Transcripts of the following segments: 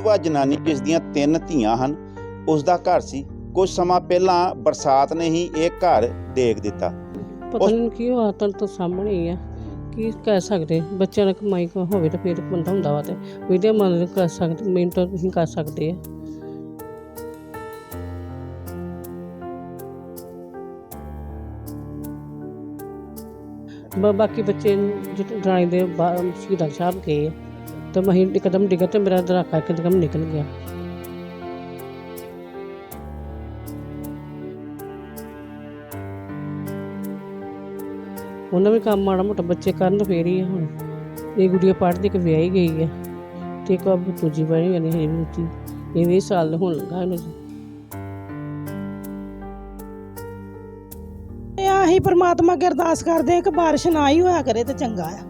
ਵਿਧਵਾ ਜਨਾਨੀ ਜਿਸ ਦੀਆਂ ਤਿੰਨ ਧੀਆਂ ਹਨ ਉਸ ਦਾ ਘਰ ਸੀ। ਕੁਝ ਸਮਾਂ ਪਹਿਲਾਂ ਬਰਸਾਤ ਨੇ ਹੀ ਇਹ ਘਰ ਡੇਗ ਦਿੱਤਾ। ਪਤਾ ਉਸ- ਨਹੀਂ ਕੀ ਹੋਇਆ ਤਾਂ ਤਾਂ ਸਾਹਮਣੇ ਹੀ ਆ। ਕੀ ਕਹਿ ਸਕਦੇ? ਬੱਚਿਆਂ ਨੇ ਕਮਾਈ ਕੋ ਹੋਵੇ ਤਾਂ ਫਿਰ ਬੰਦਾ ਹੁੰਦਾ ਵਾ ਤੇ। ਵੀਡੀਓ ਮਨ ਕਰ ਸਕਦੇ ਮਿੰਟ ਨਹੀਂ ਕਰ ਸਕਦੇ ਆ। ਬ- ਬਾਕੀ ਬੱਚੇ ਡਰਾਈ ਦੇ ਬਾਹਰ ਸ਼ਹੀਦਾਂ ਸਾਹਿਬ ਗਏ ਆ। ਤੇ ਮਹੀਂ ਇੱਕਦਮ ਡਿੱਗਾ ਤੇ ਮੇਰਾ ਦਰਾਕਾ ਇੱਕਦਮ ਨਿਕਲ ਗਿਆ। ਉਹਨਾਂ ਵੀ ਕੰਮ ਮਾੜਾ ਮੋਟਾ ਬੱਚੇ ਕਰਨ ਤਾਂ ਫੇਰ ਹੀ ਆ ਹੁਣ। ਇਹ ਗੁੜੀਆ ਪੜ੍ਹਦੀ ਕਿ ਵਿਆਹੀ ਗਈ ਹੈ ਤੇ ਕੋ ਅਬ ਤੁਜੀ ਬਣੀ ਨਹੀਂ ਹੈ ਮੁੱਤੀ ਇਹ ਵੀ ਸਾਲ ਹੋਣ ਲੱਗਾ ਇਹਨੂੰ। ਆਹੀ ਪ੍ਰਮਾਤਮਾ ਅੱਗੇ ਅਰਦਾਸ ਕਰਦੇ ਆ ਕਿ ਬਾਰਿਸ਼ ਨਾ ਹੀ ਹੋਇਆ ਕਰੇ ਤੇ ਚੰਗਾ ਆ।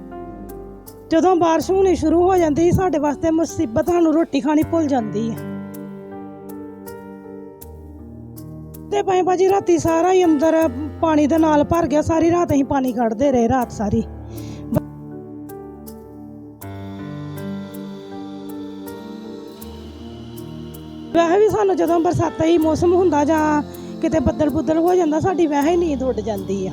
ਜਦੋਂ ਬਾਰਿਸ਼ ਹੋਣੀ ਸ਼ੁਰੂ ਹੋ ਜਾਂਦੀ ਸਾਡੇ ਵਾਸਤੇ ਮੁਸੀਬਤ ਸਾਨੂੰ ਰੋਟੀ ਖਾਣੀ ਭੁੱਲ ਜਾਂਦੀ ਹੈ। ਤੇ ਭਾਈ ਭਾਜੀ, ਰਾਤੀ ਸਾਰਾ ਹੀ ਅੰਦਰ ਪਾਣੀ ਦੇ ਨਾਲ ਭਰ ਗਿਆ, ਸਾਰੀ ਰਾਤ ਅਸੀਂ ਪਾਣੀ ਕੱਢਦੇ ਰਹੇ, ਰਾਤ ਸਾਰੀ। ਵੈਸੇ ਵੀ ਸਾਨੂੰ ਜਦੋਂ ਬਰਸਾਤਾਂ ਹੀ ਮੌਸਮ ਹੁੰਦਾ ਜਾਂ ਕਿਤੇ ਬੱਦਲ ਬੁੱਦਲ ਹੋ ਜਾਂਦਾ, ਸਾਡੀ ਵੈਸੇ ਹੀ ਨੀਂਦ ਉੱਡ ਜਾਂਦੀ ਆ।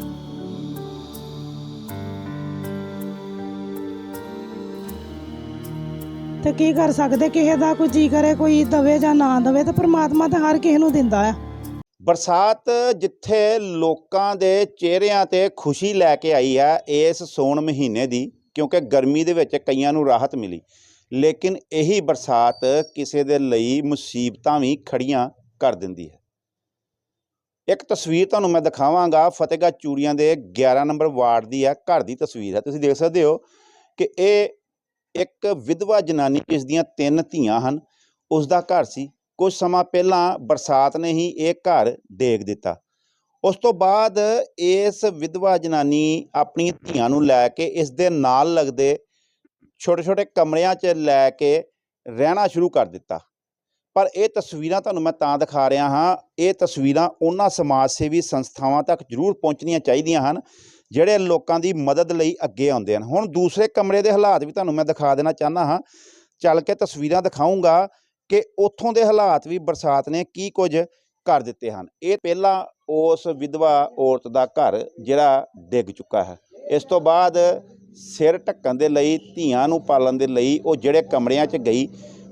ਤੇ ਕੀ ਕਰ ਸਕਦੇ? ਕਿਸੇ ਦਾ ਕੋਈ ਜੀ ਕਰੇ, ਕੋਈ ਦਵੇ ਜਾਂ ਨਾ ਦਵੇ ਤੇ ਪ੍ਰਮਾਤਮਾ ਤਾਂ ਹਰ ਕਿਸੇ ਨੂੰ ਦਿੰਦਾ ਆ। ਬਰਸਾਤ ਜਿੱਥੇ ਲੋਕਾਂ ਦੇ ਚਿਹਰਿਆਂ ਤੇ ਖੁਸ਼ੀ ਲੈ ਕੇ ਆਈ ਹੈ, ਇਸ ਸੌਣ ਮਹੀਨੇ ਦੀ, ਕਿਉਂਕਿ ਗਰਮੀ ਦੇ ਵਿੱਚ ਕਈਆਂ ਨੂੰ ਰਾਹਤ ਮਿਲੀ। ਲੇਕਿਨ ਇਹੀ ਬਰਸਾਤ ਕਿਸੇ ਦੇ ਲਈ ਮੁਸੀਬਤਾਂ ਵੀ ਖੜੀਆਂ ਕਰ ਦਿੰਦੀ ਹੈ। ਇੱਕ ਤਸਵੀਰ ਤੁਹਾਨੂੰ ਮੈਂ ਦਿਖਾਵਾਂਗਾ, ਫਤਿਹਗੜ੍ਹ ਚੂੜੀਆਂ ਦੇ 11 ਨੰਬਰ ਵਾਰਡ ਦੀ ਹੈ, ਘਰ ਦੀ ਤਸਵੀਰ ਹੈ। ਤੁਸੀਂ ਦੇਖ ਸਕਦੇ ਹੋ ਕਿ ਇਹ ਇੱਕ ਵਿਧਵਾ ਜਨਾਨੀ ਜਿਸ ਦੀਆਂ ਤਿੰਨ ਧੀਆਂ ਹਨ। ਉਸ ਦਾ ਘਰ ਸੀ। ਕੁਝ ਸਮਾਂ ਪਹਿਲਾਂ ਬਰਸਾਤ ਨੇ ਹੀ ਇਹ ਘਰ ਡੇਗ ਦਿੱਤਾ। ਉਸ ਤੋਂ ਬਾਅਦ ਇਸ ਵਿਧਵਾ ਜਨਾਨੀ ਆਪਣੀ ਧੀਆਂ ਨੂੰ ਲੈ ਕੇ ਇਸ ਦੇ ਨਾਲ ਲੱਗਦੇ ਛੋਟੇ ਛੋਟੇ ਕਮਰਿਆਂ 'ਚ ਲੈ ਕੇ ਰਹਿਣਾ ਸ਼ੁਰੂ ਕਰ ਦਿੱਤਾ। ਪਰ ਇਹ ਤਸਵੀਰਾਂ ਤੁਹਾਨੂੰ ਮੈਂ ਤਾਂ ਦਿਖਾ ਰਿਹਾ ਹਾਂ। ਇਹ ਤਸਵੀਰਾਂ ਉਹਨਾਂ ਸਮਾਜ ਸੇਵੀ ਸੰਸਥਾਵਾਂ ਤੱਕ ਜ਼ਰੂਰ ਪਹੁੰਚਣੀਆਂ ਚਾਹੀਦੀਆਂ ਹਨ ਜਿਹੜੇ ਲੋਕਾਂ ਦੀ ਮਦਦ ਲਈ ਅੱਗੇ ਆਉਂਦੇ ਹਨ। ਹੁਣ ਦੂਸਰੇ ਕਮਰੇ ਦੇ ਹਾਲਾਤ ਵੀ ਤੁਹਾਨੂੰ ਮੈਂ ਦਿਖਾ ਦੇਣਾ ਚਾਹੁੰਦਾ ਹਾਂ। ਚੱਲ ਕੇ ਤਸਵੀਰਾਂ ਦਿਖਾਉਂਗਾ ਕਿ ਉੱਥੋਂ ਦੇ ਹਾਲਾਤ ਵੀ ਬਰਸਾਤ ਨੇ ਕੀ ਕੁਝ ਕਰ ਦਿੱਤੇ ਹਨ। ਇਹ ਪਹਿਲਾਂ ਉਸ ਵਿਧਵਾ ਔਰਤ ਦਾ ਘਰ ਜਿਹੜਾ ਡਿੱਗ ਚੁੱਕਾ ਹੈ। ਇਸ ਤੋਂ ਬਾਅਦ ਸਿਰ ਢੱਕਣ ਦੇ ਲਈ, ਧੀਆਂ ਨੂੰ ਪਾਲਣ ਦੇ ਲਈ ਉਹ ਜਿਹੜੇ ਕਮਰਿਆਂ 'ਚ ਗਈ,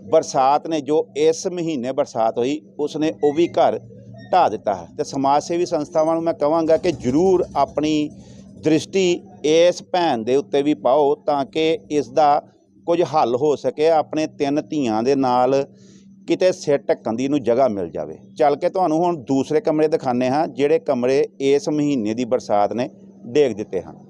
ਬਰਸਾਤ ਨੇ ਜੋ ਇਸ ਮਹੀਨੇ ਬਰਸਾਤ ਹੋਈ, ਉਸਨੇ ਉਹ ਵੀ ਘਰ ਢਾਹ ਦਿੱਤਾ ਹੈ। ਤੇ ਸਮਾਜ ਸੇਵੀ ਸੰਸਥਾਵਾਂ ਨੂੰ ਮੈਂ ਕਹਾਂਗਾ ਕਿ ਜ਼ਰੂਰ ਆਪਣੀ ਦ੍ਰਿਸ਼ਟੀ ਇਸ ਭੈਣ ਦੇ ਉੱਤੇ ਵੀ ਪਾਓ ਤਾਂ ਕਿ ਇਸ ਦਾ ਕੁਝ ਹੱਲ ਹੋ ਸਕੇ, ਆਪਣੇ ਤਿੰਨ ਧੀਆਂ ਦੇ ਨਾਲ ਕਿਤੇ ਸਿਰ ਢੱਕਣ ਦੀ ਨੂੰ ਜਗ੍ਹਾ ਮਿਲ ਜਾਵੇ। ਚੱਲ ਕੇ ਤੁਹਾਨੂੰ ਹੁਣ ਦੂਸਰੇ ਕਮਰੇ ਦਿਖਾਣੇ ਹਾਂ, ਜਿਹੜੇ ਕਮਰੇ ਇਸ ਮਹੀਨੇ ਦੀ ਬਰਸਾਤ ਨੇ ਡੇਗ ਦਿੱਤੇ ਹਨ।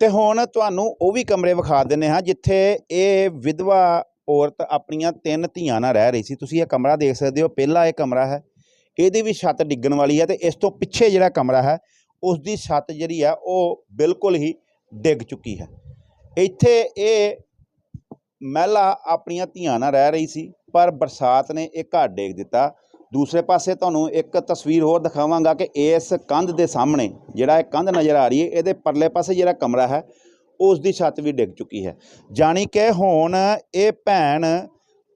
ਤੇ ਹੁਣ ਤੁਹਾਨੂੰ ਉਹ ਵੀ ਕਮਰੇ ਵਿਖਾ ਦਿੰਨੇ ਹਾਂ, ਜਿੱਥੇ ਇਹ ਵਿਧਵਾ ਔਰਤ ਆਪਣੀਆਂ ਤਿੰਨ ਧੀਆਂ ਨਾਲ ਰਹਿ ਰਹੀ ਸੀ। ਤੁਸੀਂ ਇਹ ਕਮਰਾ ਦੇਖ ਸਕਦੇ ਹੋ, ਪਹਿਲਾ ਇਹ ਕਮਰਾ ਹੈ, ਇਹਦੀ ਵੀ ਛੱਤ ਡਿੱਗਣ ਵਾਲੀ ਹੈ ਤੇ ਇਸ ਤੋਂ ਪਿੱਛੇ ਜਿਹੜਾ ਕਮਰਾ ਹੈ ਉਸ ਦੀ ਛੱਤ ਜਿਹੜੀ ਆ, ਉਹ ਬਿਲਕੁਲ ਹੀ ਡਿੱਗ ਚੁੱਕੀ ਹੈ। ਇੱਥੇ ਇਹ ਮਹਿਲਾ ਆਪਣੀਆਂ ਧੀਆਂ ਨਾਲ ਰਹਿ ਰਹੀ ਸੀ, ਪਰ ਬਰਸਾਤ ਨੇ ਇਹ ਘਰ ਡੇਗ ਦਿੱਤਾ। ਦੂਸਰੇ ਪਾਸੇ ਤੁਹਾਨੂੰ ਇੱਕ ਤਸਵੀਰ ਹੋਰ ਦਿਖਾਵਾਂਗਾ ਕਿ ਇਸ ਕੰਧ ਦੇ ਸਾਹਮਣੇ ਜਿਹੜਾ ਇਹ ਕੰਧ ਨਜ਼ਰ ਆ ਰਹੀ ਹੈ, ਇਹਦੇ ਪਰਲੇ ਪਾਸੇ ਜਿਹੜਾ ਕਮਰਾ ਹੈ ਉਸ ਦੀ ਛੱਤ ਵੀ ਡਿੱਗ ਚੁੱਕੀ ਹੈ। ਜਾਣੀ ਕਿ ਹੁਣ ਇਹ ਭੈਣ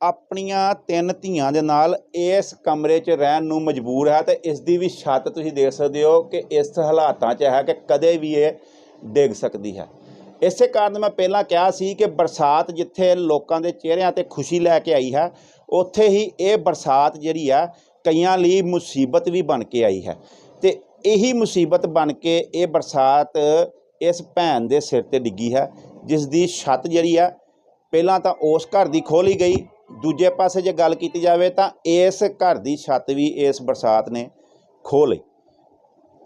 ਆਪਣੀਆਂ ਤਿੰਨ ਧੀਆਂ ਦੇ ਨਾਲ ਇਸ ਕਮਰੇ 'ਚ ਰਹਿਣ ਨੂੰ ਮਜਬੂਰ ਹੈ ਤੇ ਇਸ ਦੀ ਵੀ ਛੱਤ ਤੁਸੀਂ ਦੇਖ ਸਕਦੇ ਹੋ ਕਿ ਇਸ ਹਾਲਾਤਾਂ 'ਚ ਹੈ ਕਿ ਕਦੇ ਵੀ ਇਹ ਡਿੱਗ ਸਕਦੀ ਹੈ। ਇਸੇ ਕਾਰਨ ਮੈਂ ਪਹਿਲਾਂ ਕਿਹਾ ਸੀ ਕਿ ਬਰਸਾਤ ਜਿੱਥੇ ਲੋਕਾਂ ਦੇ ਚਿਹਰਿਆਂ ਤੇ ਖੁਸ਼ੀ ਲੈ ਕੇ ਆਈ ਹੈ, ਉੱਥੇ ਹੀ ਇਹ ਬਰਸਾਤ ਜਿਹੜੀ ਆ, ਕਈਆਂ ਲਈ ਮੁਸੀਬਤ ਵੀ ਬਣ ਕੇ ਆਈ ਹੈ। ਤੇ ਇਹੀ ਮੁਸੀਬਤ ਬਣ ਕੇ ਇਹ ਬਰਸਾਤ ਇਸ ਭੈਣ ਦੇ ਸਿਰ ਤੇ ਡਿੱਗੀ ਹੈ, ਜਿਸ ਦੀ ਛੱਤ ਜਿਹੜੀ ਆ, ਪਹਿਲਾਂ ਤਾਂ ਉਸ ਘਰ ਦੀ ਖੋਲੀ ਗਈ ਦੂਜੇ ਪਾਸੇ ਜੇ ਗੱਲ ਕੀਤੀ ਜਾਵੇ ਤਾਂ ਇਸ ਘਰ ਦੀ ਛੱਤ ਵੀ ਇਸ ਬਰਸਾਤ ਨੇ ਖੋਹ ਲਈ।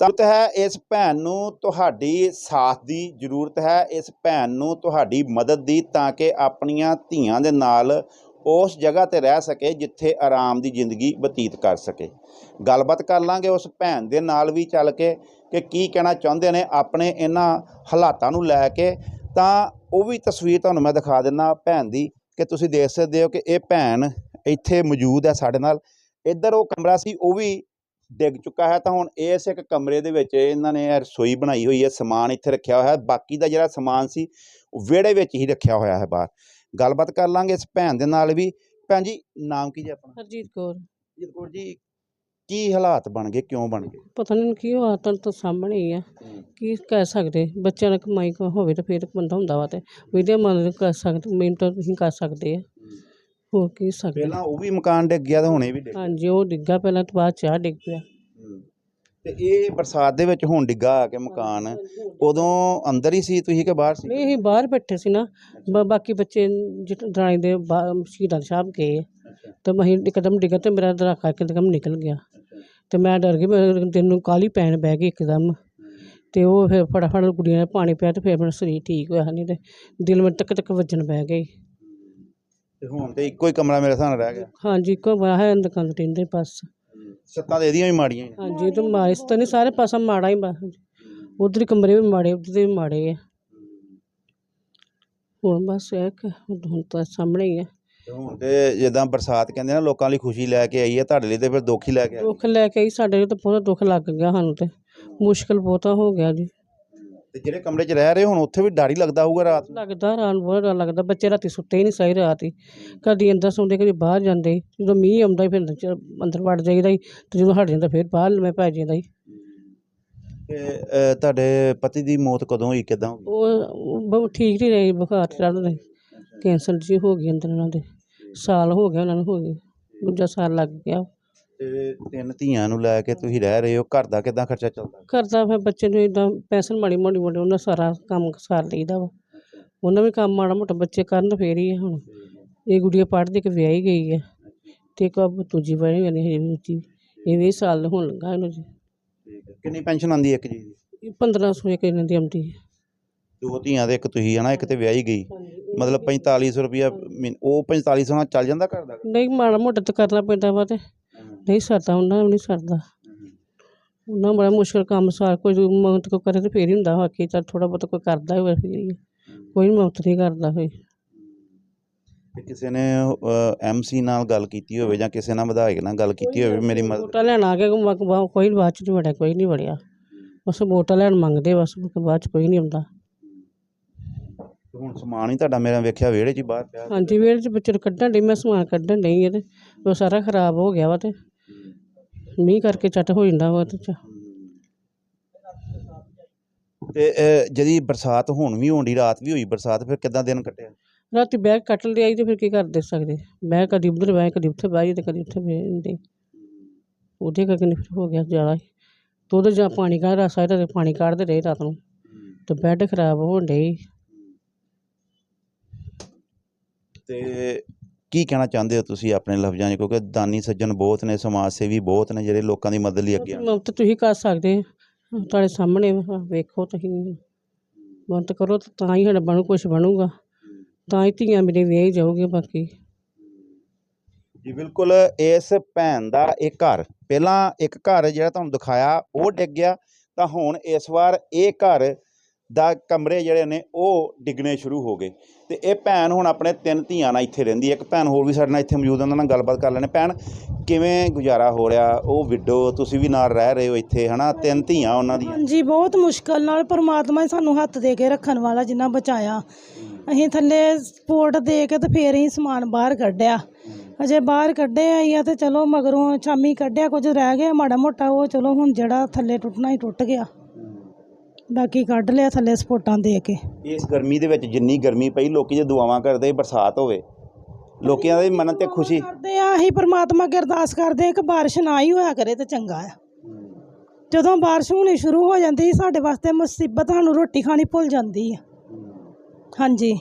ਜ਼ਰੂਰਤ ਹੈ ਇਸ ਭੈਣ ਨੂੰ ਤੁਹਾਡੀ ਸਾਥ ਦੀ ਜ਼ਰੂਰਤ ਹੈ, ਇਸ ਭੈਣ ਨੂੰ ਤੁਹਾਡੀ ਮਦਦ ਦੀ ਤਾਂ ਕਿ ਆਪਣੀਆਂ ਧੀਆਂ ਦੇ ਨਾਲ ਉਸ ਜਗ੍ਹਾ ਤੇ ਰਹਿ ਸਕੇ ਜਿੱਥੇ ਆਰਾਮ ਦੀ ਜ਼ਿੰਦਗੀ ਬਤੀਤ ਕਰ ਸਕੇ। ਗੱਲਬਾਤ ਕਰ ਲਾਂਗੇ ਉਸ ਭੈਣ ਦੇ ਨਾਲ ਵੀ ਚੱਲ ਕੇ ਕਿ ਕੀ ਕਹਿਣਾ ਚਾਹੁੰਦੇ ਨੇ ਆਪਣੇ ਇਹਨਾਂ ਹਾਲਾਤਾਂ ਨੂੰ ਲੈ ਕੇ। ਤਾਂ ਉਹ ਵੀ ਤਸਵੀਰ ਤੁਹਾਨੂੰ ਮੈਂ ਦਿਖਾ ਦਿੰਦਾ, ਭੈਣ ਦੀ ਕਿ ਤੁਸੀਂ ਦੇਖ ਸਕਦੇ ਹੋ ਕਿ ਇਹ ਭੈਣ ਇੱਥੇ ਮੌਜੂਦ ਹੈ ਸਾਡੇ ਨਾਲ। ਇੱਧਰ ਉਹ ਕਮਰਾ ਸੀ ਉਹ ਵੀ ਡਿੱਗ ਚੁੱਕਾ ਹੈ। ਤਾਂ ਹੁਣ ਇਸ ਇੱਕ ਕਮਰੇ ਦੇ ਵਿੱਚ ਇਹਨਾਂ ਨੇ ਰਸੋਈ ਬਣਾਈ ਹੋਈ ਹੈ ਸਮਾਨ ਇੱਥੇ ਰੱਖਿਆ ਹੋਇਆ ਹੈ। ਬਾਕੀ ਦਾ ਜਿਹੜਾ ਸਮਾਨ ਸੀ ਉਹ ਵਿਹੜੇ ਵਿੱਚ ਹੀ ਰੱਖਿਆ ਹੋਇਆ ਹੈ ਬਾਹਰ। ਗੱਲਬਾਤ ਕਰ ਲਾਂਗੇ ਇਸ ਭੈਣ ਦੇ ਨਾਲ ਵੀ। ਭੈਣ ਜੀ ਨਾਮ ਕੀ ਜੀ ਆਪਣਾ? ਹਰਜੀਤ ਕੌਰ। ਜੀਤ ਕੌਰ ਜੀ ਕੀ ਹਾਲਾਤ ਬਣ ਗਏ ਕਿਉਂ ਬਣ ਗਏ? ਪਤਾ ਨਹੀਂ ਕੀ ਹੋਇਆ ਤਾਂ ਤਾਂ ਸਾਹਮਣੇ ਹੀ ਆ। ਕੀ ਕਹਿ ਸਕਦੇ? ਬੱਚਿਆਂ ਦੀ ਕਮਾਈ ਕੋ ਹੋਵੇ ਤਾਂ ਫਿਰ ਬੰਦਾ ਹੁੰਦਾ ਵਾ ਤੇ ਵੀਡੀਓ ਮਦਦ ਕਰ ਸਕਦੇ ਮਿਹਨਤ ਤੁਸੀਂ ਕਰ ਸਕਦੇ ਆ। ਹੋਰ ਕੀ ਸਕਦੇ? ਪਹਿਲਾਂ ਉਹ ਵੀ ਮਕਾਨ ਡਿੱਗ ਗਿਆ ਤੇ ਹੁਣੇ ਵੀ ਡਿੱਗ ਹਾਂਜੀ ਉਹ ਡਿੱਗਾ ਪਹਿਲਾਂ ਤੇ ਬਾਅਦ ਚਾਹ ਡਿੱਗ ਪਿਆ। ਤੇ ਇਹ ਬਰਸਾਤ ਦੇ ਵਿੱਚ ਹੁਣ ਡਿੱਗਾ ਆ ਕੇ ਮਕਾਨ ਉਦੋਂ ਅੰਦਰ ਹੀ ਸੀ ਤੁਸੀਂ ਕਿ ਬਾਹਰ ਸੀ? ਨਹੀਂ ਅਸੀਂ ਬਾਹਰ ਬੈਠੇ ਸੀ ਨਾ। ਬ- ਬਾਕੀ ਬੱਚੇ ਦਰਾਣੀ ਦੇ ਬਾ- ਸ਼ਹੀਦਾਂ ਸਾਹਿਬ ਗਏ ਤੇ ਮੈਂ ਇੱਕਦਮ ਡਿੱਗਾ ਤੇ ਮੇਰਾ ਦਰਾਕਾ ਇੱਕਦਮ ਨਿਕਲ ਗਿਆ। ਤੇ ਮੈਂ ਡਰ ਗਈ ਮੇਰੇ ਦਿਲ ਨੂੰ ਕਾਲੀ ਪੈਣ ਬਹਿ ਗਈ ਇੱਕਦਮ। ਤੇ ਉਹ ਫਿਰ ਫਟਾਫਟ ਕੁੜੀਆਂ ਨੇ ਪਾਣੀ ਪਿਆ ਤੇ ਫਿਰ ਮੇਰਾ ਸਰੀਰ ਠੀਕ ਹੋਇਆ ਨਹੀਂ ਤੇ ਦਿਲ ਮੇਰੇ ਤੱਕ ਤੱਕ ਵੱਜਣ ਬਹਿ ਗਈ। ਤੇ ਹੁਣ ਤੇ ਇੱਕੋ ਹੀ ਕਮਰਾ ਮੇਰੇ ਸਾਹਮਣੇ ਰਹਿ ਗਿਆ। ਹਾਂਜੀ ਇੱਕੋ ਬਾਹ ਹੈ ਦੁਕਾਨ ਟਿੰਦੇ ਬਸ ਸੱਤਾਂ ਦੇ ਇਹਦੀਆਂ ਵੀ ਮਾੜੀਆਂ ਹੀ। ਹਾਂਜੀ ਤੇ ਮਾਰਿਸ ਤਾਂ ਨਹੀਂ ਸਾਰੇ ਪਾਸਾ ਮਾੜਾ ਹੀ ਬਸ। ਉਧਰ ਕਮਰੇ ਵੀ ਮਾੜੇ ਉਧਰ ਦੇ ਵੀ ਮਾੜੇ ਆ। ਹੁਣ ਬਸ ਇਹ ਕਿ ਹੁਣ ਤਾਂ ਸਾਹਮਣੇ ਹੀ ਆ। ਤੇ ਜਿੱਦਾਂ ਬਰਸਾਤ ਕਹਿੰਦੇ ਨਾ ਲੋਕਾਂ ਲਈ ਖੁਸ਼ੀ ਲੈ ਕੇ ਆਈ ਹੈ ਤੁਹਾਡੇ ਲਈ ਤੇ ਫਿਰ ਦੁੱਖ ਹੀ ਲੈ ਕੇ ਆਈ ਦੁੱਖ ਲੈ ਕੇ ਆਈ ਸਾਡੇ ਤਾਂ ਬਹੁਤ ਦੁੱਖ ਲੱਗ ਗਿਆ ਸਾਨੂੰ ਤੇ। ਮੁਸ਼ਕਲ ਬਹੁਤਾ ਹੋ ਗਿਆ ਜੀ। ਤੇ ਜਿਹੜੇ ਕਮਰੇ 'ਚ ਰਹਿ ਰਹੇ ਹੁਣ ਉੱਥੇ ਵੀ ਡਰ ਹੀ ਲੱਗਦਾ ਹੋਊਗਾ ਰਾਤ ਨੂੰ? ਲੱਗਦਾ ਰਾਤ ਨੂੰ ਬਹੁਤ ਡਰ ਲੱਗਦਾ। ਬੱਚੇ ਰਾਤੀ ਸੁੱਤੇ ਹੀ ਨਹੀਂ ਸਹੀ ਰਾਤ ਹੀ। ਕਦੀ ਅੰਦਰ ਸੌਂਦੇ ਕਦੀ ਬਾਹਰ ਜਾਂਦੇ। ਜਦੋਂ ਮੀਂਹ ਆਉਂਦਾ ਸੀ ਫਿਰ ਅੰਦਰ ਚ- ਅੰਦਰ ਵੜ ਜਾਈਦਾ ਸੀ ਤੇ ਜਦੋਂ ਹਟ ਜਾਂਦਾ ਫਿਰ ਬਾਹਰ ਲੰਮੇ ਪੈ ਜਾਂਦਾ ਸੀ ਤੇ ਅਹ, ਤੁਹਾਡੇ ਪਤੀ ਦੀ ਮੌਤ ਕਦੋਂ ਹੋਈ? ਕਿਦਾਂ ਉਹ ਉਹ ਬਹੁਤ ਠੀਕ ਨਹੀਂ ਰਹੇ ਬੁਖਾਰ ਚੜ੍ਹਦੇ ਕੈਂਸਰ ਜੀ ਹੋ ਗਈ ਅੰਦਰ ਉਹਨਾਂ ਦੇ। ਸਾਲ ਹੋ ਗਿਆ ਉਹਨਾਂ ਨੂੰ ਹੋ ਗਏ ਦੂਜਾ ਸਾਲ ਲੱਗ ਗਿਆ। ਤੇ ਤਿੰਨ ਧੀਆਂ ਨੂੰ ਲੈ ਕੇ ਤੁਸੀਂ ਰਹਿ ਰਹੇ ਹੋ ਘਰ ਦਾ ਕਿਦਾਂ ਖਰਚਾ ਚੱਲਦਾ? ਕਰਦਾ ਫਿਰ ਬੱਚੇ ਨੂੰ ਇਦਾਂ ਪੈਸੇ ਮਾੜੀ ਮੋਟੀ ਮੋਟੀ ਉਹਨਾਂ ਸਾਰਾ ਕੰਮ ਸਾਰ ਲਈਦਾ ਵਾ। ਉਹਨਾਂ ਵੀ ਕੰਮ ਮਾੜਾ ਮੋਟਾ ਬੱਚੇ ਕਰਨ ਫੇਰ ਹੀ ਆ ਹੁਣ। ਇਹ ਗੁੜੀਆ ਪੜ੍ਹਦੀ ਕਿ ਵਿਆਹੀ ਗਈ ਹੈ ਤੇ ਇੱਕ ਅਬ ਦੂਜੀ ਬਣੀ ਹੋਈ ਹੈ ਉੱਚੀ ਇਹ ਵੀ ਸਾਲ ਹੋਣ ਲੱਗਾ ਇਹਨੂੰ ਜੀ। ਕਿੰਨੀ ਪੈਨਸ਼ਨ ਆਉਂਦੀ ਹੈ ਇੱਕ ਜੀ ਦੀ? ਇਹ 1500 ਇੱਕ ਇਹਨਾਂ ਦੀ ਆਉਂਦੀ ਹੈ ਦੋ ਧੀਆਂ ਦੇ ਇੱਕ ਤੁਸੀਂ ਹਨਾ ਇੱਕ ਤੇ ਵਿਆਹੀ ਗਈ। ਮਤਲਬ 4500 ਰੁਪਇਆ ਉਹ 4500 ਨਾਲ ਚੱਲ ਜਾਂਦਾ ਘਰ ਦਾ? ਨਹੀਂ ਮਾੜਾ ਮੋਟਾ ਤਾਂ ਕਰਨਾ ਪੈਂਦਾ ਵਾ ਤੇ। ਨਹੀਂ ਸਰਦਾ ਉਹਨਾਂ ਨੂੰ ਨਹੀਂ ਸਰਦਾ। ਉਹਨਾਂ ਬੜਾ ਮੁਸ਼ਕਲ ਕੰਮ ਸਾਰ ਕੋਈ ਮੌਤ ਕੋ ਕਰੇ ਤੇ ਫੇਰ ਹੀ ਹੁੰਦਾ ਬਾਕੀ ਤਾਂ ਥੋੜਾ ਬਹੁਤ ਕੋਈ ਕਰਦਾ ਹੋਵੇ ਫੇਰ ਹੀ। ਕੋਈ ਮੌਤ ਨਹੀਂ ਕਰਦਾ ਹੋਏ ਤੇ ਕਿਸੇ ਨੇ ਐਮਸੀ ਨਾਲ ਗੱਲ ਕੀਤੀ ਹੋਵੇ ਜਾਂ ਕਿਸੇ ਨਾਲ ਵਿਧਾਇਕ ਨਾਲ ਗੱਲ ਕੀਤੀ ਹੋਵੇ ਮੇਰੀ ਮਦਦ ਵੋਟਾਂ ਲੈਣ ਆ ਕੇ ਕੋਈ ਬਾਅਦ ਚ ਨਹੀਂ ਵੜਿਆ ਕੋਈ ਨਹੀਂ ਵੜਿਆ। ਬਸ ਵੋਟਾਂ ਲੈਣ ਮੰਗਦੇ ਬਸ ਬਾਅਦ ਚ ਕੋਈ ਨਹੀਂ ਆਉਂਦਾ। ਹੁਣ ਸਮਾਨ ਹੀ ਤੁਹਾਡਾ ਮੇਰਾ ਵੇਖਿਆ ਵਿਹੜੇ 'ਚ ਹੀ ਬਾਹਰ ਪਿਆ ਹਾਂਜੀ ਵੇੜ ਚ ਬੱਚੇ ਨੂੰ ਕੱਢਣ ਡਈ ਮੈਂ ਸਮਾਨ ਕੱਢਣ ਡਈ ਇਹ ਤੇ ਉਹ ਸਾਰਾ ਖਰਾਬ ਹੋ ਗਿਆ ਵਾ ਤੇ ਮੀਂਹ ਕਰਕੇ ਚੱਟ ਹੋ ਜਾਂਦਾ ਵਾ ਤੇ ਚ। ਤੇ ਅਹ, ਜਦੀ ਬਰਸਾਤ ਹੁਣ ਵੀ ਹੋਣੀ ਰਾਤ ਵੀ ਹੋਈ ਬਰਸਾਤ ਫਿਰ ਕਿੱਦਾਂ ਦਿਨ ਕੱਟਿਆ? ਰਾਤੀ ਬੈਗ ਕੱਟ ਲਿਆਈ ਤੇ ਫਿਰ ਕੀ ਕਰ ਦੇ ਸਕਦੇ? ਮੈਂ ਕਦੀ ਉਧਰ ਬਹਿ ਕਦੀ ਉੱਥੇ ਬਹਿ ਤੇ ਕਦੀ ਉੱਥੇ ਬਹਿ ਜਾਂਦੇ। ਉਹਦੇ ਕਰਕੇ ਨਹੀਂ ਫਿਰ ਹੋ ਗਿਆ ਜ਼ਿਆਦਾ ਹੀ। ਤੇ ਉਹਦੇ ਜਾਂ ਪਾਣੀ ਕੱਢ ਰਸਾ ਤੇ ਪਾਣੀ ਕੱਢਦੇ ਰਹੇ ਰਾਤ ਨੂੰ। ਤੇ ਬੈੱਡ ਖਰਾਬ ਹੋਣ ਡਈ ਤੇ ਕੀ ਕਹਿਣਾ ਚਾਹੁੰਦੇ ਹੋ ਤੁਸੀਂ ਆਪਣੇ ਲਫ਼ਜ਼ਾਂ 'ਚ? ਕਿਉਂਕਿ ਦਾਨੀ ਸੱਜਣ ਬਹੁਤ ਨੇ ਸਮਾਜ ਸੇਵੀ ਬਹੁਤ ਨੇ ਜਿਹੜੇ ਲੋਕਾਂ ਦੀ ਮਦਦ ਲਈ ਅੱਗੇ ਆਉਣ ਮਦਦ ਤੁਸੀਂ ਕਰ ਸਕਦੇ ਆ ਤੁਹਾਡੇ ਸਾਹਮਣੇ ਵਾ, ਵੇਖੋ ਤੁਸੀਂ। ਮਦਦ ਕਰੋ ਤਾਂ ਤਾਂ ਹੀ ਸਾਡਾ ਬਣੂ ਕੁਝ ਬਣੂਗਾ। ਤਾਂ ਹੀ ਧੀਆਂ ਮੇਰੇ ਵਿਆਹੀ ਜਾਊਗੀਆਂ ਬਾਕੀ। ਜੀ ਬਿਲਕੁਲ ਇਸ ਭੈਣ ਦਾ ਇਹ ਘਰ ਪਹਿਲਾਂ ਇੱਕ ਘਰ ਜਿਹੜਾ ਤੁਹਾਨੂੰ ਦਿਖਾਇਆ ਉਹ ਡਿੱਗ ਗਿਆ। ਤਾਂ ਹੁਣ ਇਸ ਵਾਰ ਇਹ ਘਰ ਦਾ ਕਮਰੇ ਜਿਹੜੇ ਨੇ, ਉਹ ਡਿੱਗਣੇ ਸ਼ੁਰੂ ਹੋ ਗਏ। ਤੇ ਇਹ ਭੈਣ ਹੁਣ ਆਪਣੇ ਤਿੰਨ ਧੀਆਂ ਨਾਲ ਇੱਥੇ ਰਹਿੰਦੀ ਹੈ। ਇੱਕ ਭੈਣ ਹੋਰ ਵੀ ਸਾਡੇ ਨਾਲ ਇੱਥੇ ਮੌਜੂਦ ਉਹਨਾਂ ਨਾਲ ਗੱਲਬਾਤ ਕਰ ਲੈਣੇ ਭੈਣ, ਕਿਵੇਂ ਗੁਜ਼ਾਰਾ ਹੋ ਰਿਹਾ? ਉਹ ਵਿਡੋ, ਤੁਸੀਂ ਵੀ ਨਾਲ ਰਹਿ ਰਹੇ ਹੋ ਇੱਥੇ, ਹਨਾ? ਤਿੰਨ ਧੀਆਂ ਉਹਨਾਂ ਦੀਆਂ। ਹਾਂਜੀ, ਬਹੁਤ ਮੁਸ਼ਕਲ ਨਾਲ ਪ੍ਰਮਾਤਮਾ ਹੀ ਸਾਨੂੰ ਹੱਥ ਦੇ ਕੇ ਰੱਖਣ ਵਾਲਾ ਜਿੰਨਾ ਬਚਾਇਆ। ਅਸੀਂ ਥੱਲੇ ਸਪੋਰਟ ਦੇ ਕੇ ਤੇ ਫੇਰ ਹੀ ਸਮਾਨ ਬਾਹਰ ਕੱਢਿਆ। ਅਜੇ ਬਾਹਰ ਕੱਢੇ ਆਈ ਆ ਤੇ ਚਲੋ ਮਗਰੋਂ ਸ਼ਾਮੀ ਕੱਢਿਆ, ਕੁਝ ਰਹਿ ਗਿਆ, ਮਾੜਾ ਮੋਟਾ ਉਹ ਚਲੋ ਹੁਣ ਜਿਹੜਾ ਥੱਲੇ ਟੁੱਟਣਾ ਹੀ ਟੁੱਟ ਗਿਆ। ਬਾਕੀ ਕੱਢ ਲਿਆ ਥੱਲੇ ਸਪੋਰਟਾਂ ਦੇ ਕੇ। ਇਸ ਗਰਮੀ ਦੇ ਵਿੱਚ ਜਿੰਨੀ ਗਰਮੀ ਪਈ ਲੋਕੀ ਜੇ ਦੁਆਵਾਂ ਕਰਦੇ ਬਰਸਾਤ ਹੋਵੇ ਲੋਕਾਂ ਦੇ ਮਨ ਤੇ ਖੁਸ਼ੀ। ਕਰਦੇ ਆ ਅਸੀਂ ਪਰਮਾਤਮਾ ਅੱਗੇ ਅਰਦਾਸ ਕਰਦੇ ਆ ਕਿ ਬਾਰਿਸ਼ ਨਾ ਹੀ ਹੋਇਆ ਕਰੇ ਤੇ ਚੰਗਾ ਆ। ਜਦੋਂ ਬਾਰਿਸ਼ ਹੋਣੀ ਸ਼ੁਰੂ ਹੋ ਜਾਂਦੀ ਸਾਡੇ ਵਾਸਤੇ ਮੁਸੀਬਤ ਸਾਨੂੰ ਰੋਟੀ ਖਾਣੀ ਭੁੱਲ ਜਾਂਦੀ ਆ। ਹਾਂਜੀ।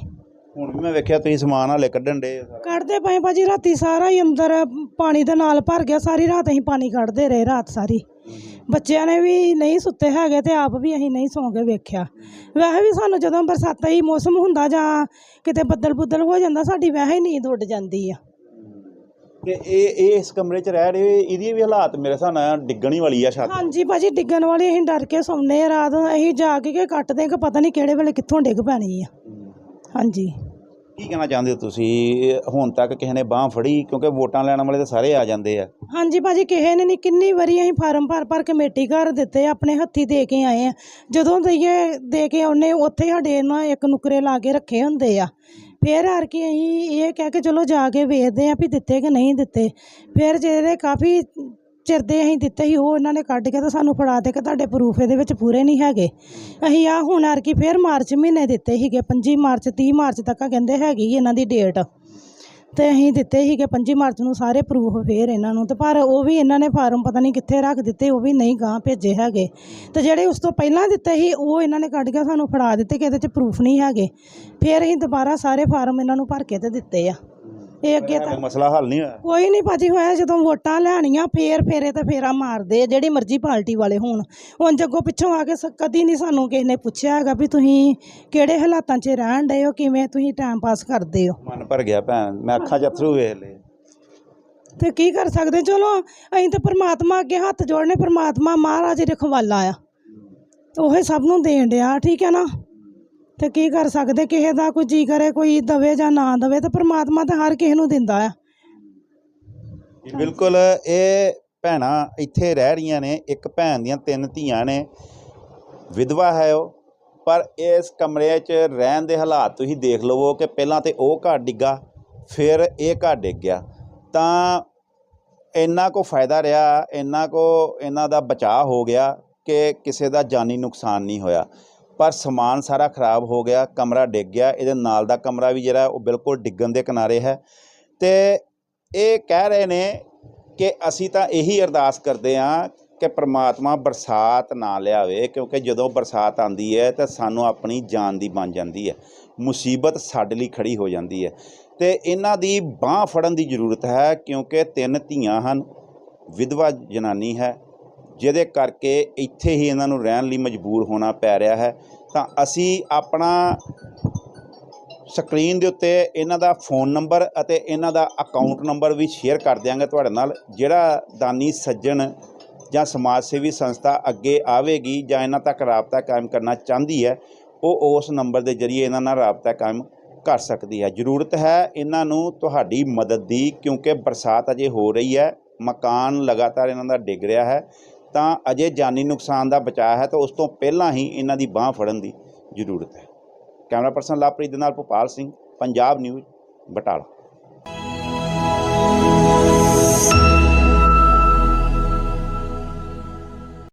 ਹੁਣ ਵੀ ਮੈਂ ਵੇਖਿਆ ਤੁਸੀਂ ਸਮਾਨ ਹਾਲੇ ਕੱਢਣ ਦੇ ਕੱਢਦੇ ਪਏ ਭਾਜੀ ਰਾਤੀ ਸਾਰਾ ਹੀ ਅੰਦਰ ਪਾਣੀ ਦੇ ਨਾਲ ਭਰ ਗਿਆ ਸਾਰੀ ਰਾਤ ਅਸੀਂ ਪਾਣੀ ਕੱਢਦੇ ਰਹੇ ਰਾਤ ਸਾਰੀ। ਬੱਚਿਆਂ ਨੇ ਵੀ ਨਹੀਂ ਸੁੱਤੇ ਹੈਗੇ ਤੇ ਆਪ ਵੀ ਅਸੀਂ ਨਹੀਂ ਸੌਂ ਕੇ ਵੇਖਿਆ। ਵੈਸੇ ਵੀ ਸਾਨੂੰ ਜਦੋਂ ਬਰਸਾਤਾਂ ਹੀ ਮੌਸਮ ਹੁੰਦਾ ਜਾਂ ਕਿਤੇ ਬੱਦਲ ਬੁੱਦਲ ਹੋ ਜਾਂਦਾ ਸਾਡੀ ਵੈਸੇ ਹੀ ਨੀਂਦ ਉੱਡ ਜਾਂਦੀ ਆ। ਤੇ ਇਹ ਇਹ ਇਸ ਕਮਰੇ 'ਚ ਰਹਿ ਰਹੇ ਇਹਦੀ ਵੀ ਹਾਲਾਤ ਮੇਰੇ ਹਿਸਾਬ ਨਾਲ ਡਿੱਗਣ ਹੀ ਵਾਲੀ ਆ ਛੱਤ। ਹਾਂਜੀ ਭਾਜੀ ਡਿੱਗਣ ਵਾਲੀ ਅਸੀਂ ਡਰ ਕੇ ਸੌਂਦੇ ਆ ਰਾਤ ਅਸੀਂ ਜਾ ਕੇ ਕਿ ਕੱਟਦੇ ਕਿ ਪਤਾ ਨਹੀਂ ਕਿਹੜੇ ਵੇਲੇ ਕਿੱਥੋਂ ਡਿੱਗ ਪੈਣੀ ਆ। ਹਾਂਜੀ। ਕੀ ਕਹਿਣਾ ਚਾਹੁੰਦੇ ਹੋ ਤੁਸੀਂ? ਹੁਣ ਤੱਕ ਕਿਸੇ ਨੇ ਬਾਹ ਫੜੀ? ਕਿਉਂਕਿ ਵੋਟਾਂ ਲੈਣ ਵਾਲੇ ਤਾਂ ਸਾਰੇ ਆ ਜਾਂਦੇ ਆ। ਹਾਂਜੀ ਭਾਜੀ, ਕਿਸੇ ਨੇ ਨਹੀਂ, ਕਿੰਨੀ ਵਾਰੀ ਅਸੀਂ ਫਾਰਮ ਭਰ ਭਰ ਕਮੇਟੀ ਘਰ ਦਿੱਤੇ, ਆਪਣੇ ਹੱਥੀ ਦੇ ਕੇ ਆਏ ਆ। ਜਦੋਂ ਦਈਏ ਦੇ ਕੇ ਆਉਨੇ, ਉੱਥੇ ਸਾਡੇ ਨਾ ਇੱਕ ਨੁਕਰੇ ਲਾ ਕੇ ਰੱਖੇ ਹੁੰਦੇ ਆ। ਫਿਰ ਆਰ ਕੇ ਅਸੀਂ ਇਹ ਕਹਿ ਕੇ ਚਲੋ ਜਾ ਕੇ ਵੇਖਦੇ ਆ ਵੀ ਦਿੱਤੇ ਕਿ ਨਹੀਂ ਦਿੱਤੇ। ਫਿਰ ਜਿਹੜੇ ਕਾਫੀ ਚਿਰ ਦੇ ਅਸੀਂ ਦਿੱਤੇ ਸੀ, ਉਹ ਇਹਨਾਂ ਨੇ ਕੱਢ ਕੇ ਤਾਂ ਸਾਨੂੰ ਫੜਾ ਦੇ ਕਿ ਤੁਹਾਡੇ ਪ੍ਰੂਫ ਇਹਦੇ ਵਿੱਚ ਪੂਰੇ ਨਹੀਂ ਹੈਗੇ। ਅਸੀਂ ਆ ਹੁਣ ਆਰ ਕੀ ਫਿਰ ਮਾਰਚ ਮਹੀਨੇ ਦਿੱਤੇ ਸੀਗੇ 25 ਮਾਰਚ 30 ਮਾਰਚ ਤੱਕ ਕਹਿੰਦੇ ਹੈਗੀ ਇਹਨਾਂ ਦੀ ਡੇਟ ਤੇ ਅਸੀਂ ਦਿੱਤੇ ਸੀਗੇ 25 ਮਾਰਚ ਨੂੰ ਸਾਰੇ ਪ੍ਰੂਫ ਫੇਰ ਇਹਨਾਂ ਨੂੰ, ਤੇ ਪਰ ਉਹ ਵੀ ਇਹਨਾਂ ਨੇ ਫਾਰਮ ਪਤਾ ਨਹੀਂ ਕਿੱਥੇ ਰੱਖ ਦਿੱਤੇ, ਉਹ ਵੀ ਨਹੀਂ ਗਾਂ ਭੇਜੇ ਹੈਗੇ। ਤੇ ਜਿਹੜੇ ਉਸ ਤੋਂ ਪਹਿਲਾਂ ਦਿੱਤੇ ਸੀ, ਉਹ ਇਹਨਾਂ ਨੇ ਕੱਢ ਕੇ ਸਾਨੂੰ ਫੜਾ ਦਿੱਤੇ ਕਿ ਇਹਦੇ 'ਚ ਪ੍ਰੂਫ ਨਹੀਂ ਹੈਗੇ। ਫਿਰ ਅਸੀਂ ਦੁਬਾਰਾ ਸਾਰੇ ਫਾਰਮ ਇਹਨਾਂ ਨੂੰ ਭਰ ਕੇ ਤੇ ਦਿੱਤੇ ਆ। ਇਹ ਅੱਗੇ ਤਾਂ ਮਸਲਾ ਹੱਲ ਨਹੀਂ ਹੋਇਆ। ਕੋਈ ਨਹੀਂ ਭਾਜੀ ਹੋਇਆ ਜਦੋਂ ਵੋਟਾਂ ਲੈਣੀਆਂ ਫੇਰ ਫੇਰੇ ਤੇ ਫੇਰਾ ਮਾਰਦੇ ਆ ਜਿਹੜੀ ਮਰਜ਼ੀ ਪਾਰਟੀ ਵਾਲੇ ਹੋਣ। ਹੁਣ ਜੱਗੋਂ ਪਿੱਛੋਂ ਆ ਕੇ ਸ- ਕਦੀ ਨਹੀਂ ਸਾਨੂੰ ਕਿਸੇ ਨੇ ਪੁੱਛਿਆ ਹੈਗਾ ਵੀ ਤੁਸੀਂ ਕਿਹੜੇ ਹਾਲਾਤਾਂ 'ਚ ਰਹਿਣ ਡਏ ਹੋ ਕਿਵੇਂ ਤੁਸੀਂ ਟਾਈਮ ਪਾਸ ਕਰਦੇ ਹੋ। ਮਨ ਭਰ ਗਿਆ ਭੈਣ ਮੈਂ ਅੱਖਾਂ 'ਚ ਅਥਰੂ ਵੇਖ ਲਏ ਤੇ ਕੀ ਕਰ ਸਕਦੇ? ਚਲੋ ਅਸੀਂ ਤਾਂ ਪ੍ਰਮਾਤਮਾ ਅੱਗੇ ਹੱਥ ਜੋੜਨੇ ਪ੍ਰਮਾਤਮਾ ਮਹਾਰਾਜ ਦੇ ਖਵਾਲਾ ਆ। ਉਹੇ ਸਭ ਨੂੰ ਦੇਣ ਡਿਆ ਠੀਕ ਹੈ ਨਾ? ਤੇ ਕੀ ਕਰ ਸਕਦੇ? ਕਿਸੇ ਦਾ ਕੋਈ ਜੀ ਕਰੇ, ਕੋਈ ਦਵੇ ਜਾਂ ਨਾ ਦਵੇ ਤੇ ਪ੍ਰਮਾਤਮਾ ਤਾਂ ਹਰ ਕਿਸੇ ਨੂੰ ਦਿੰਦਾ ਆ। ਬਿਲਕੁਲ। ਇਹ ਭੈਣਾਂ ਇੱਥੇ ਰਹਿ ਰਹੀਆਂ ਨੇ। ਇੱਕ ਭੈਣ ਦੀਆਂ ਤਿੰਨ ਧੀਆਂ ਨੇ। ਵਿਧਵਾ ਹੈ ਉਹ। ਪਰ ਇਸ ਕਮਰੇ 'ਚ ਰਹਿਣ ਦੇ ਹਾਲਾਤ ਤੁਸੀਂ ਦੇਖ ਲਵੋ ਕਿ ਪਹਿਲਾਂ ਤੇ ਉਹ ਘਰ ਡਿੱਗਾ, ਫਿਰ ਇਹ ਘਰ ਡਿੱਗ ਗਿਆ। ਤਾਂ ਇੰਨਾ ਕੋ ਫਾਇਦਾ ਰਿਹਾ, ਇੰਨਾ ਕੋ ਇਹਨਾਂ ਦਾ ਬਚਾਅ ਹੋ ਗਿਆ ਕਿ ਕਿਸੇ ਦਾ ਜਾਨੀ ਨੁਕਸਾਨ ਨਹੀਂ ਹੋਇਆ। ਪਰ ਸਮਾਨ ਸਾਰਾ ਖਰਾਬ ਹੋ ਗਿਆ, ਕਮਰਾ ਡਿੱਗ ਗਿਆ, ਇਹਦੇ ਨਾਲ ਦਾ ਕਮਰਾ ਵੀ ਜਿਹੜਾ, ਉਹ ਬਿਲਕੁਲ ਡਿੱਗਣ ਦੇ ਕਿਨਾਰੇ ਹੈ। ਤੇ ਇਹ ਕਹਿ ਰਹੇ ਨੇ ਕਿ ਅਸੀਂ ਤਾਂ ਇਹੀ ਅਰਦਾਸ ਕਰਦੇ ਹਾਂ ਕਿ ਪ੍ਰਮਾਤਮਾ ਬਰਸਾਤ ਨਾ ਲਿਆਵੇ, ਕਿਉਂਕਿ ਜਦੋਂ ਬਰਸਾਤ ਆਂਦੀ ਹੈ ਤਾਂ ਸਾਨੂੰ ਆਪਣੀ ਜਾਨ ਦੀ ਬਣ ਜਾਂਦੀ ਹੈ। ਮੁਸੀਬਤ ਸਾਡੇ ਲਈ ਖੜੀ ਹੋ ਜਾਂਦੀ ਹੈ। ਤੇ ਇਹਨਾਂ ਦੀ ਬਾਹ ਫੜਨ ਦੀ ਜ਼ਰੂਰਤ ਹੈ, ਕਿਉਂਕਿ ਤਿੰਨ ਧੀਆਂ ਹਨ, ਵਿਧਵਾ ਜਨਾਨੀ ਹੈ ਜਿਹਦੇ ਕਰਕੇ ਇੱਥੇ ਹੀ ਇਹਨਾਂ ਨੂੰ ਰਹਿਣ ਲਈ ਮਜਬੂਰ ਹੋਣਾ ਪੈ ਰਿਹਾ ਹੈ। ਤਾਂ ਅਸੀਂ ਆਪਣਾ ਸਕਰੀਨ ਦੇ ਉੱਤੇ ਇਹਨਾਂ ਦਾ ਫੋਨ ਨੰਬਰ ਅਤੇ ਇਹਨਾਂ ਦਾ ਅਕਾਊਂਟ ਨੰਬਰ ਵੀ ਸ਼ੇਅਰ ਕਰ ਦਿਆਂਗੇ ਤੁਹਾਡੇ ਨਾਲ, ਜਿਹੜਾ ਦਾਨੀ ਸੱਜਣ ਜਾਂ ਸਮਾਜ ਸੇਵੀ ਸੰਸਥਾ ਅੱਗੇ ਆਵੇਗੀ ਜਾਂ ਇਹਨਾਂ ਤੱਕ ਰਾਬਤਾ ਕਾਇਮ ਕਰਨਾ ਚਾਹੁੰਦੀ ਹੈ, ਉਹ ਉਸ ਨੰਬਰ ਦੇ ਜ਼ਰੀਏ ਇਹਨਾਂ ਨਾਲ ਰਾਬਤਾ ਕਾਇਮ ਕਰ ਸਕਦੀ ਹੈ। ਜ਼ਰੂਰਤ ਹੈ ਇਹਨਾਂ ਨੂੰ ਤੁਹਾਡੀ ਮਦਦ ਦੀ, ਕਿਉਂਕਿ ਬਰਸਾਤ ਅਜੇ ਹੋ ਰਹੀ ਹੈ, ਮਕਾਨ ਲਗਾਤਾਰ ਇਹਨਾਂ ਦਾ ਡਿੱਗ ਰਿਹਾ ਹੈ। ਤਾਂ ਅਜੇ ਜਾਨੀ ਨੁਕਸਾਨ ਦਾ ਬਚਾਅ ਹੈ ਤਾਂ ਉਸ ਤੋਂ ਪਹਿਲਾਂ ਹੀ ਇਹਨਾਂ ਦੀ ਬਾਹ ਫੜਨ ਦੀ ਜ਼ਰੂਰਤ ਹੈ। ਕੈਮਰਾ ਪਰਸਨ ਲਵਪ੍ਰੀਤ ਦੇ ਨਾਲ ਭੋਪਾਲ ਸਿੰਘ, ਪੰਜਾਬ ਨਿਊਜ਼, ਬਟਾਲਾ।